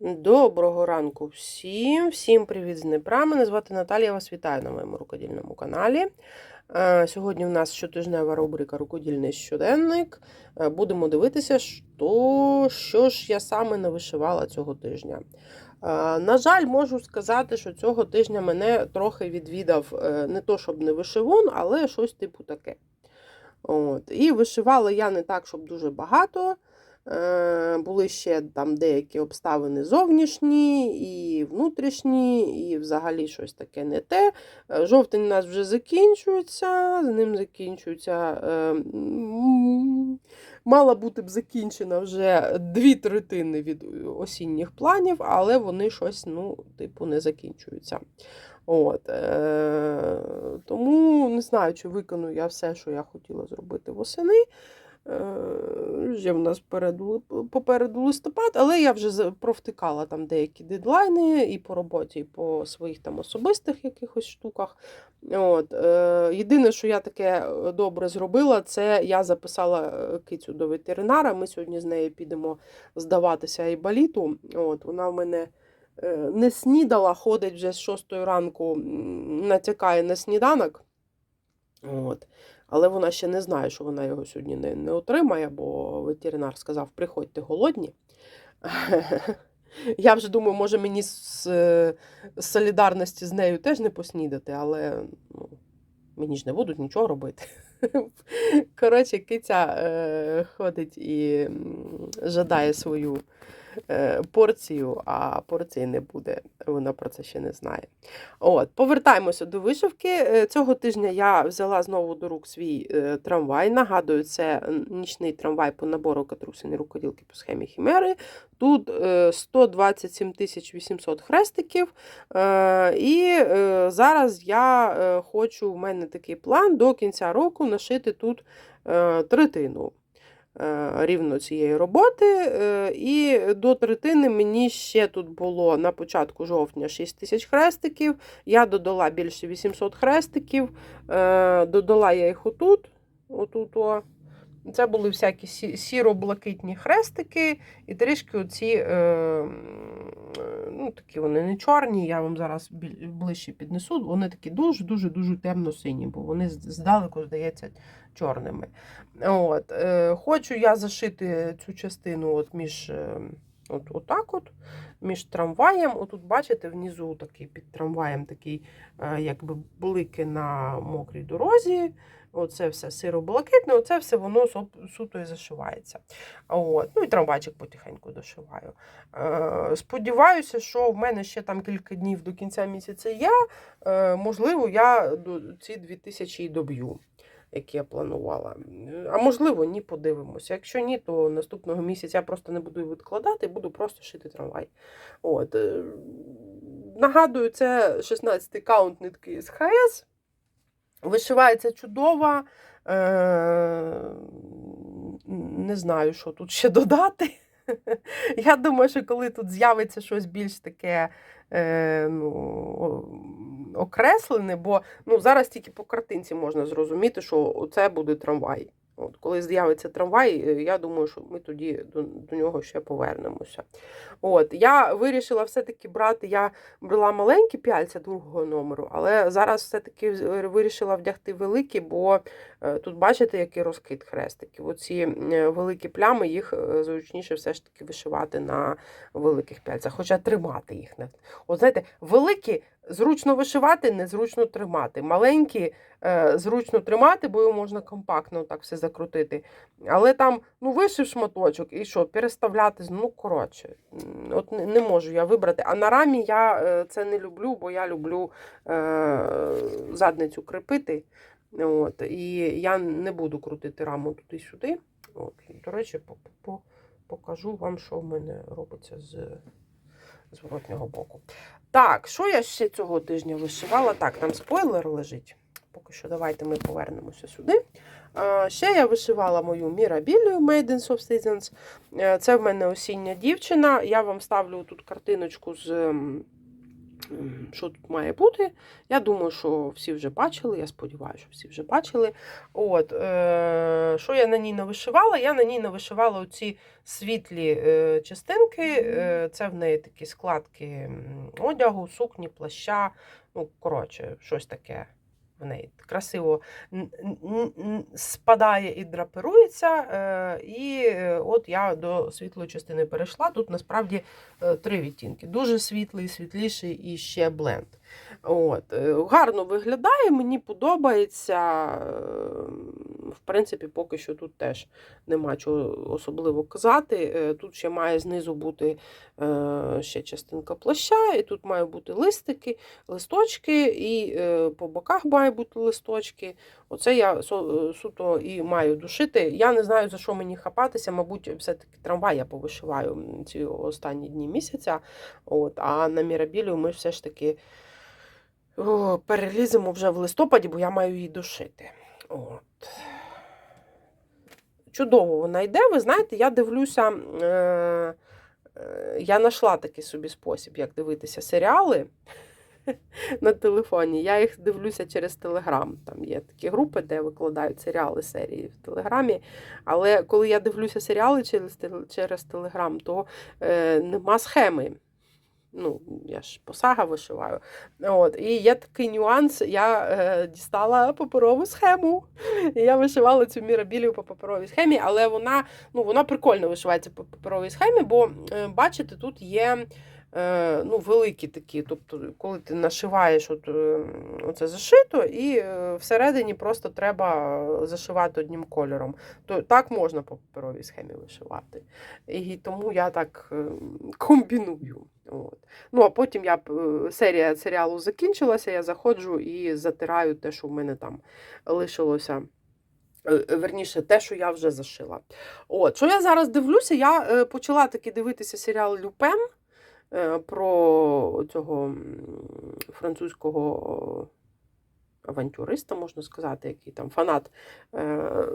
Доброго ранку всім! Всім привіт з Дніпра. Мене звати Наталія. Вас вітаю на моєму рукодільному каналі. Е, Сьогодні в нас щотижнева рубрика Рукодільний щоденник. Е, Будемо дивитися, що, що ж я саме не вишивала цього тижня. Е, На жаль, можу сказати, що цього тижня мене трохи відвідав не то, щоб не вишивон, але щось типу таке. От. І вишивала я не так, щоб дуже багато. Е, Були ще там деякі обставини зовнішні і внутрішні, і взагалі щось таке не те. Е, Жовтень у нас вже закінчується, з ним закінчується. е, Мала бути б закінчена вже дві третини від осінніх планів, але вони щось, ну, типу, не закінчуються. От, е, тому не знаю, чи виконую я все, що я хотіла зробити восени. Вже в нас попереду, попереду листопад, але я вже провтикала там деякі дедлайни і по роботі, і по своїх там особистих якихось штуках. От. Е, Єдине, що я таке е, добре зробила, це я записала е, кицю до ветеринара. Ми сьогодні з нею підемо здаватися айболіту. От, вона в мене не снідала, ходить вже з 6 ранку, натякає на сніданок. От. Але вона ще не знає, що вона його сьогодні не, не отримає, бо ветеринар сказав, приходьте голодні. Я вже думаю, може мені з, е, з солідарності з нею теж не поснідати, але ну, мені ж не будуть нічого робити. Коротше, киця е, ходить і жадає свою порцію, а порції не буде. Вона про це ще не знає. От, повертаємося до вишивки. Е, Цього тижня я взяла знову до рук свій е, трамвай. Нагадую, це нічний трамвай по набору катрусини рукоділки по схемі Хімери. Тут е, 127 800 хрестиків. Е, І е, зараз я е, хочу, в мене такий план до кінця року нашити тут е, третину е, рівно цієї роботи. Е, І до третини мені ще тут було на початку жовтня 6 тисяч хрестиків. Я додала більше 800 хрестиків. Е, Додала я їх отут. отут о. Це були всякі сіро-блакитні хрестики, і трішки оці, е, е, ну, такі вони не чорні, я вам зараз ближче піднесу. Вони такі дуже-дуже-дуже темно-сині, бо вони здалеку здається чорними. От, е, хочу я зашити цю частину от між е, от, отак от, між трамваєм. Отут, бачите, внизу такий під трамваєм такий, е, якби блики на мокрій дорозі. Оце все сиро-блакитне, оце все воно суто і зашивається. От. Ну і трамвайчик потихеньку дошиваю. Е, сподіваюся, що в мене ще там кілька днів до кінця місяця є. Е, можливо, я до ці 2000 і доб'ю, які я планувала. А можливо, ні, подивимося. Якщо ні, то наступного місяця я просто не буду відкладати, буду просто шити трамвай. От. е, Нагадую, це 16-й каунт нитки з ХС. Вишивається чудово. Е, Не знаю, що тут ще додати. Я думаю, що коли тут з'явиться щось більш таке е, ну, окреслене, бо ну, зараз тільки по картинці можна зрозуміти, що це буде трамвай. От, коли з'явиться трамвай, е, я думаю, що ми тоді до, до нього ще повернемося. От, я вирішила все-таки брати, я брала маленькі пяльця другого номеру, але зараз все-таки вирішила вдягти великі, бо е, тут бачите, який розкид хрестиків. Оці е, великі плями, їх е, зручніше все ж таки вишивати на великих пяльцях, хоча тримати їх. От знаєте, великі зручно вишивати, незручно тримати. Маленькі е, зручно тримати, бо його можна компактно так все закрутити. Але там, ну, вишив шматочок і що, переставляти, ну, коротше, от не, не можу я вибрати. А на рамі я е, це не люблю, бо я люблю е, задницю крепити. От, і я не буду крутити раму туди-сюди. От, до речі, по- по- покажу вам, що в мене робиться з зворотнього боку. Так, що я ще цього тижня вишивала? Так, там спойлер лежить. Поки що давайте ми повернемося сюди. Ще я вишивала мою мірабілію Maidens of Seasons. Е, Це в мене осіння дівчина. Я вам ставлю тут картиночку з Що тут має бути? Я думаю, що всі вже бачили. Я сподіваюся, що всі вже бачили. От, е, що я на ній навишивала? Я на ній навишивала оці світлі е, частинки. Е, це в неї такі складки одягу, сукні, плаща. Ну, коротше, щось таке в неї красиво спадає і драпирується. Е, і е, от я до світлої частини перейшла. Тут насправді е, три відтінки. Дуже світлий, світліший і ще бленд. От. е, Гарно виглядає, мені подобається. Е, В принципі, поки що тут теж нема чого особливо казати. Е, Тут ще має знизу бути е, ще частинка плаща, і тут мають бути листики, листочки, і по боках мають бути листочки. Оце я суто і маю душити. Я не знаю, за що мені хапатися. Мабуть, все-таки трамвай я повишиваю ці останні дні місяця. От, а на Мірабілію ми все ж таки о, переліземо вже в листопаді, бо я маю її душити. От. Чудово вона йде. Ви знаєте, я дивлюся. Е, е, я знайшла такий собі спосіб, як дивитися серіали на телефоні. Я їх дивлюся через Телеграм. Там є такі групи, де викладають серіали серії в Телеграмі. Але коли я дивлюся серіали через, через Телеграм, то е, нема схеми. Ну, я ж по сага вишиваю. От, і є такий нюанс. Я е, дістала паперову схему. І я вишивала цю мірабілію по паперовій схемі, але вона, ну, вона прикольно вишивається по паперовій схемі, бо е, бачите, тут є е, ну, великі такі. Тобто, коли ти нашиваєш от, е, оце зашито, і е, всередині просто треба зашивати одним кольором. То так можна по паперовій схемі вишивати. І тому я так комбіную. От. Ну, а потім я е, серія серіалу закінчилася, я заходжу і затираю те, що в мене там лишилося. Е, Верніше, те, що я вже зашила. От, що я зараз дивлюся, я е, почала таки дивитися серіал Люпен е, про цього французького авантюриста, можна сказати, який там фанат. Е,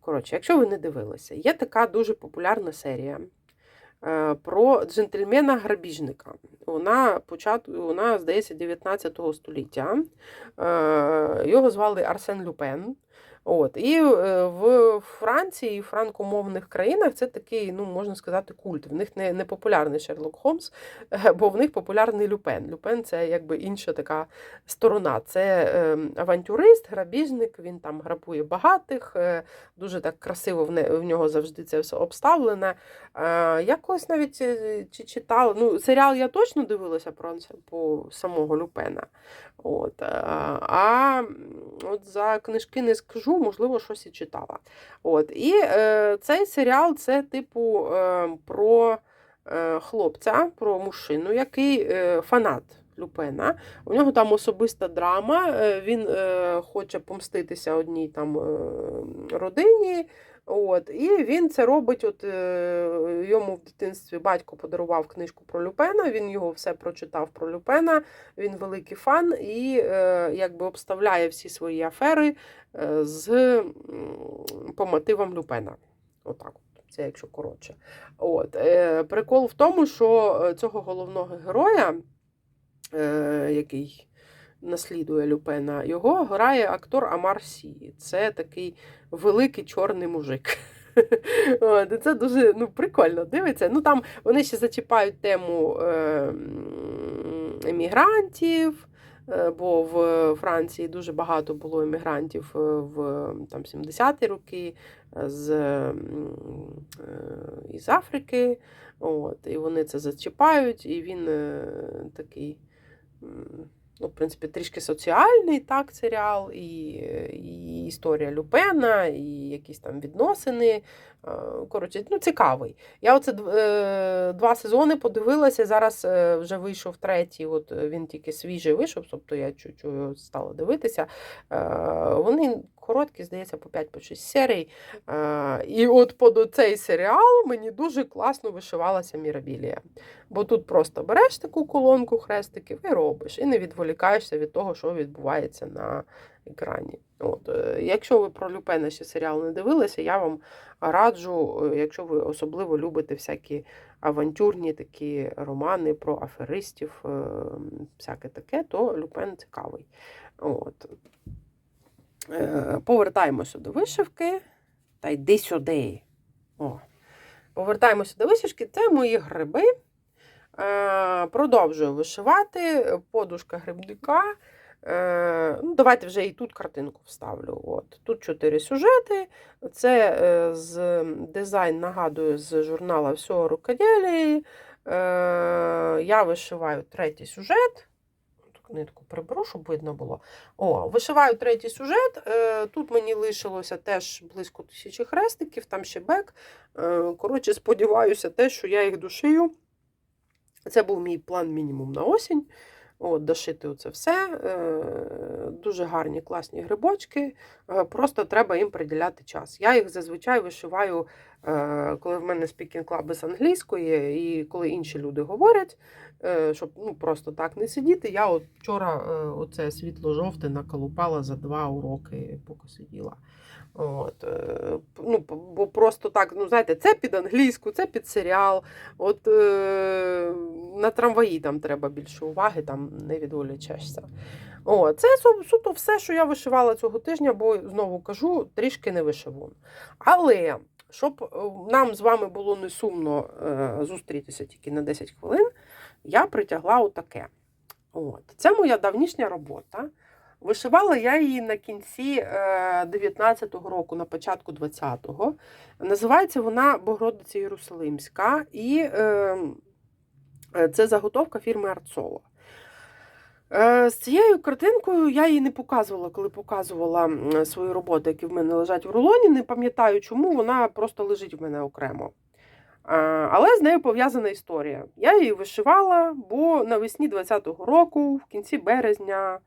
Коротше, якщо ви не дивилися, є така дуже популярна серія е, про джентльмена-грабіжника. Вона, вона, здається, 19 століття. Е, Його звали Арсен Люпен. От. І е, в Франції і франкомовних країнах це такий, ну, можна сказати, культ. В них не, не популярний Шерлок Холмс, бо в них популярний Люпен. Люпен це якби інша така сторона. Це е, авантюрист, грабіжник, він там грабує багатих, е, дуже так красиво в, нього завжди це все обставлене. Е, я колись навіть чи читала, ну, серіал я точно дивилася про по самого Люпена. От, а от за книжки не скажу, можливо, щось і читала. От, і е, цей серіал це, типу, е, про е, хлопця, про мужчину, який е, фанат. Люпена. У нього там особиста драма. е, Він е, хоче помститися одній там е, родині. От, і він це робить. От е, йому в дитинстві батько подарував книжку про Люпена. Він його все прочитав про Люпена. Він великий фан і е, якби обставляє всі свої афери е, з по мотивам Люпена. Отак. от. Це якщо коротше. От. Е, прикол в тому, що е, цього головного героя, який наслідує Люпена, його грає актор Амар Сі. Це такий великий чорний мужик. Це дуже ну, прикольно дивиться. Ну, там вони ще зачіпають тему е, емігрантів. е, Бо в Франції дуже багато було емігрантів е, в там, 70-ті роки е, з, із Африки. От, і вони це зачіпають, і він такий, ну, в принципі, трішки соціальний так, серіал, і, і історія Люпена, і якісь там відносини. Коротше, ну, цікавий. Я оце е, два сезони подивилася. Зараз е, вже вийшов третій. От е, він тільки свіжий вийшов, тобто я чуть чуть стала дивитися. Вони короткі, здається, по 5-6 серій. І от под цей серіал мені дуже класно вишивалася Мірабілія. Бо тут просто береш таку колонку хрестиків і робиш, і не відволікаєшся від того, що відбувається на екрані. От. е, Якщо ви про Люпена ще серіал не дивилися, я вам раджу, е, якщо ви особливо любите всякі авантюрні такі романи про аферистів, е, всяке таке, то Люпен цікавий. От. Повертаємося до вишивки. Та йди сюди. О. Повертаємося до вишивки. Це мої гриби. Продовжую вишивати. Подушка грибника. Е, Ну, давайте вже і тут картинку вставлю. От. Тут чотири сюжети. Це е, з дизайн, нагадую, з журнала Всього рукоділі. Е, я вишиваю третій сюжет. Нитку приберу, щоб видно було. О, вишиваю третій сюжет. Тут мені лишилося теж близько тисячі хрестиків, там ще бек. Коротше, сподіваюся, те, що я їх дошию. Це був мій план мінімум на осінь. От, дошити оце все. Е, Дуже гарні, класні грибочки. Е, Просто треба їм приділяти час. Я їх зазвичай вишиваю, е, коли в мене спікінг клаби з англійської, і коли інші люди говорять, щоб ну, просто так не сидіти. Я от вчора оце світло-жовте наколупала за два уроки, поки сиділа. От, е, ну, бо просто так, ну знаєте, це під англійську, це під серіал. От е, на трамваї там треба більше уваги, там не відволічешся. О, це суто все, що я вишивала цього тижня, бо знову кажу, трішки не вишивун. Але щоб е, нам з вами було не сумно е, зустрітися тільки на 10 хвилин, я притягла отаке. От. Це моя давнішня робота. Вишивала я її на кінці 19-го року, на початку 20-го. Називається вона Богородиця Єрусалимська, і е, е, це заготовка фірми Арцола. Е, З цією картинкою я її не показувала, коли показувала свої роботи, які в мене лежать в рулоні. Не пам'ятаю, чому вона просто лежить в мене окремо. Е, Але з нею пов'язана історія. Я її вишивала, бо навесні 20-го року, в кінці березня, е,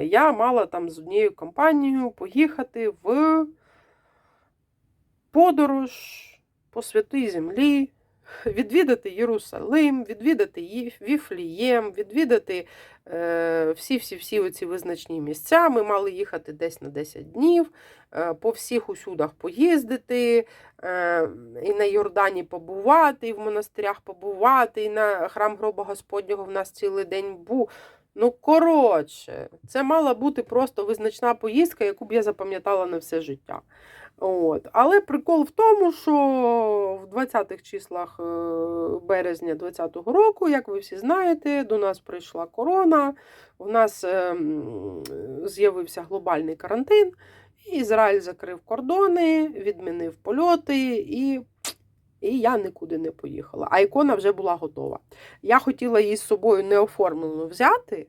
я мала там з однією компанією поїхати в подорож по святій землі, відвідати Єрусалим, відвідати Віфлієм, відвідати е, всі-всі-всі оці визначні місця. Ми мали їхати десь на 10 днів, е, по всіх усюдах поїздити, е, і на Йордані побувати, і в монастирях побувати, і на храм гроба Господнього в нас цілий день був. Ну, коротше, це мала бути просто визначна поїздка, яку б я запам'ятала на все життя. От. Але прикол в тому, що в 20-х числах е, березня 2020 року, як ви всі знаєте, до нас прийшла корона, у нас е, з'явився глобальний карантин, і Ізраїль закрив кордони, відмінив польоти, і, і я нікуди не поїхала. А ікона вже була готова. Я хотіла її з собою неоформлену взяти.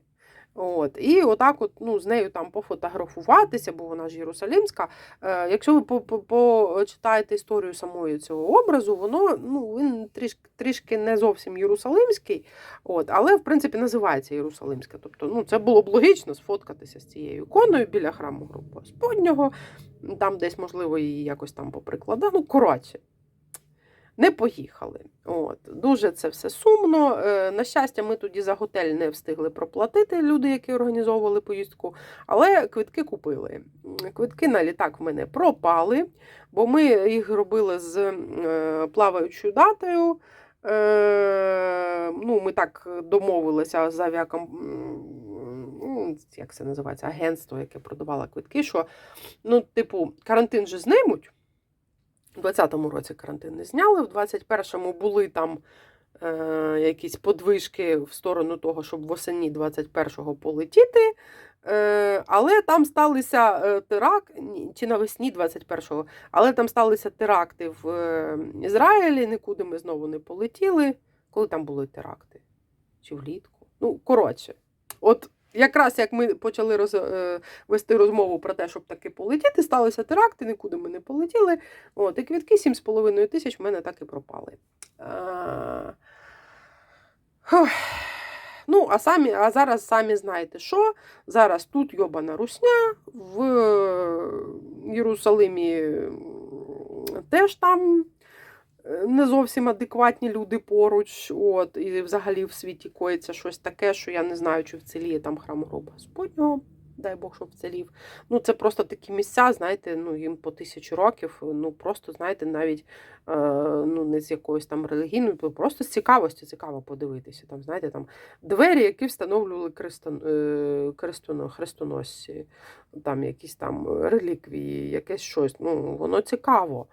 От, і отак от, ну, з нею там пофотографуватися, бо вона ж єрусалимська. Е, якщо ви по- по- почитаєте історію самої цього образу, воно ну, він трішки, трішки не зовсім єрусалимський, от, але в принципі називається Єрусалимська. Тобто ну, це було б логічно сфоткатися з цією іконою біля храму Господнього, там десь, можливо, її якось там поприкладати. Ну, коротше. Не поїхали. От. Дуже це все сумно. Е, На щастя, ми тоді за готель не встигли проплатити люди, які організовували поїздку, але квитки купили. Квитки на літак в мене пропали, бо ми їх робили з е, плаваючою датою. Е, ну, Ми так домовилися з авіаком. Як це називається? Агентство, яке продавало квитки, що, ну, типу, карантин же знимуть. У 20-му році карантин не зняли, в 21-му були там е, якісь подвижки в сторону того, щоб восені 21-го полетіти. Е, але там сталися е, теракт, чи навесні 21-го, але там сталися теракти в е, Ізраїлі, нікуди ми знову не полетіли. Коли там були теракти? Чи влітку? Ну, коротше, от якраз як ми почали роз, е, вести розмову про те, щоб таки полетіти, сталися теракти, нікуди ми не полетіли. От, і квітки 7,5 тисяч в мене так і пропали. А... Ну, а, самі, а зараз самі знаєте, що? Зараз тут йобана русня, в Єрусалимі теж там не зовсім адекватні люди поруч. От, і взагалі в світі коїться щось таке, що я не знаю, чи вціліє там храм гроба Господнього. дай Бог, щоб вцілів. Ну, це просто такі місця, знаєте, ну, їм по тисячу років, ну просто, знаєте, навіть е, ну, не з якоюсь там релігійною, просто з цікавості цікаво подивитися. Там, знаєте, там двері, які встановлювали крестон, е, хрестоно, хрестоносці, там якісь там реліквії, якесь щось. Ну, воно цікаво.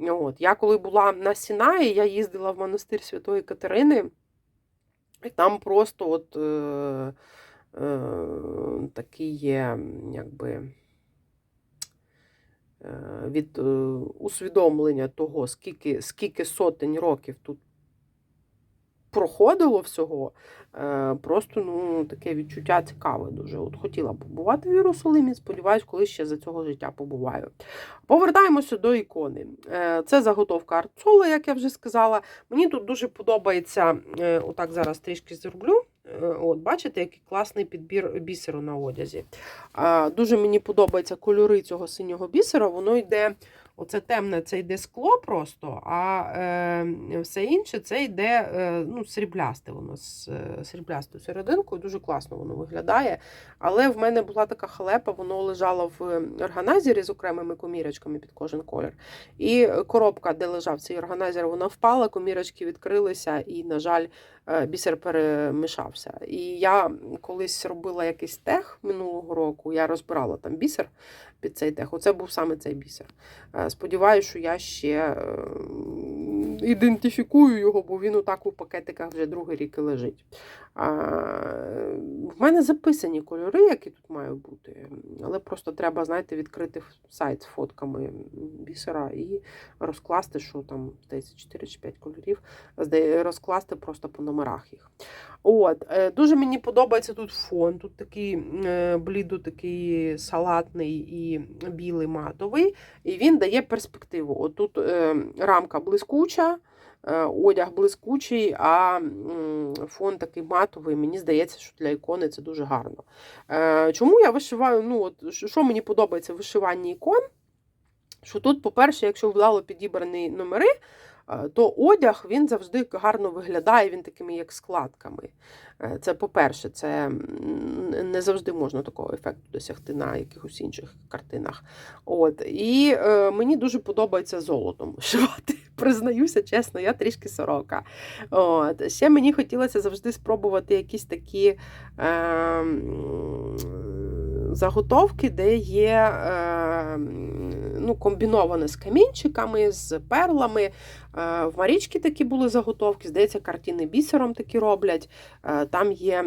От. Я коли була на Сінаї, я їздила в монастир Святої Катерини, і там просто от. Е, е, такі є, якби. е, Від е, усвідомлення того, скільки, скільки сотень років тут проходило всього, е, просто ну, таке відчуття цікаве дуже. От хотіла побувати в Єрусалимі, сподіваюсь, коли ще за цього життя побуваю. Повертаємося до ікони. Е, Це заготовка арцола, як я вже сказала. Мені тут дуже подобається, е, отак зараз трішки зроблю. От, бачите, який класний підбір бісеру на одязі. Дуже мені подобаються кольори цього синього бісера. Воно йде, оце темне, це йде скло просто, а е, все інше це йде е, ну, сріблясте. Воно з е, сріблястою серединкою. Дуже класно воно виглядає. Але в мене була така халепа, воно лежало в органайзері з окремими комірочками під кожен колір. І коробка, де лежав цей органайзер, вона впала, комірочки відкрилися, і, на жаль, бісер перемішався. І я колись робила якийсь тех минулого року, я розбирала там бісер під цей тех. Оце був саме цей бісер. Е, Сподіваюся, що я ще е, ідентифікую його, бо він отак у пакетиках вже другий рік і лежить. А, В мене записані кольори, які тут мають бути. Але просто треба, знаєте, відкрити сайт з фотками бісера і розкласти, що там, здається, 4 чи 5 кольорів, розкласти просто по номерах їх. От, е, Дуже мені подобається тут фон. Тут такий е, блідо, такий салатний і білий матовий, і він дає перспективу. От тут е, рамка блискуча, одяг блискучий, а фон такий матовий. Мені здається, що для ікони це дуже гарно. Е, Чому я вишиваю? Ну, от, що мені подобається в вишиванні ікон? Що тут, по-перше, якщо вдало підібрані номери, е, то одяг він завжди гарно виглядає, він такими як складками. Е, Це по-перше, це не завжди можна такого ефекту досягти на якихось інших картинах. От. І е, мені дуже подобається золотом вишивати. Признаюся, чесно, я трішки сорока. От. Ще мені хотілося завжди спробувати якісь такі. Е, Заготовки, де є е, ну, комбіноване з камінчиками, з перлами. Е, в Марічки такі були заготовки, здається, картини бісером такі роблять. Е, Там є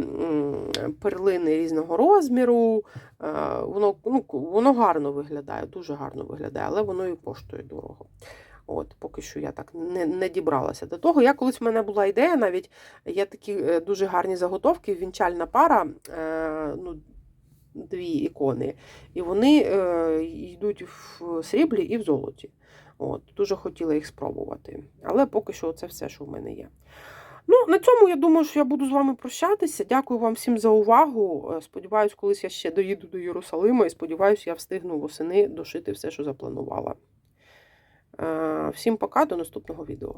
перлини різного розміру. Е, Воно, ну, воно гарно виглядає, дуже гарно виглядає, але воно і коштує дорого. От, Поки що я так не, не дібралася до того. Я колись в мене була ідея, навіть є такі дуже гарні заготовки, вінчальна пара. Ну, Дві ікони, і вони е, йдуть в сріблі і в золоті. От, Дуже хотіла їх спробувати. Але поки що це все, що в мене є. Ну, на цьому я думаю, що я буду з вами прощатися. Дякую вам всім за увагу. Е, Сподіваюсь, колись я ще доїду до Єрусалима і сподіваюся, я встигну восени дошити все, що запланувала. Е, Всім пока, до наступного відео.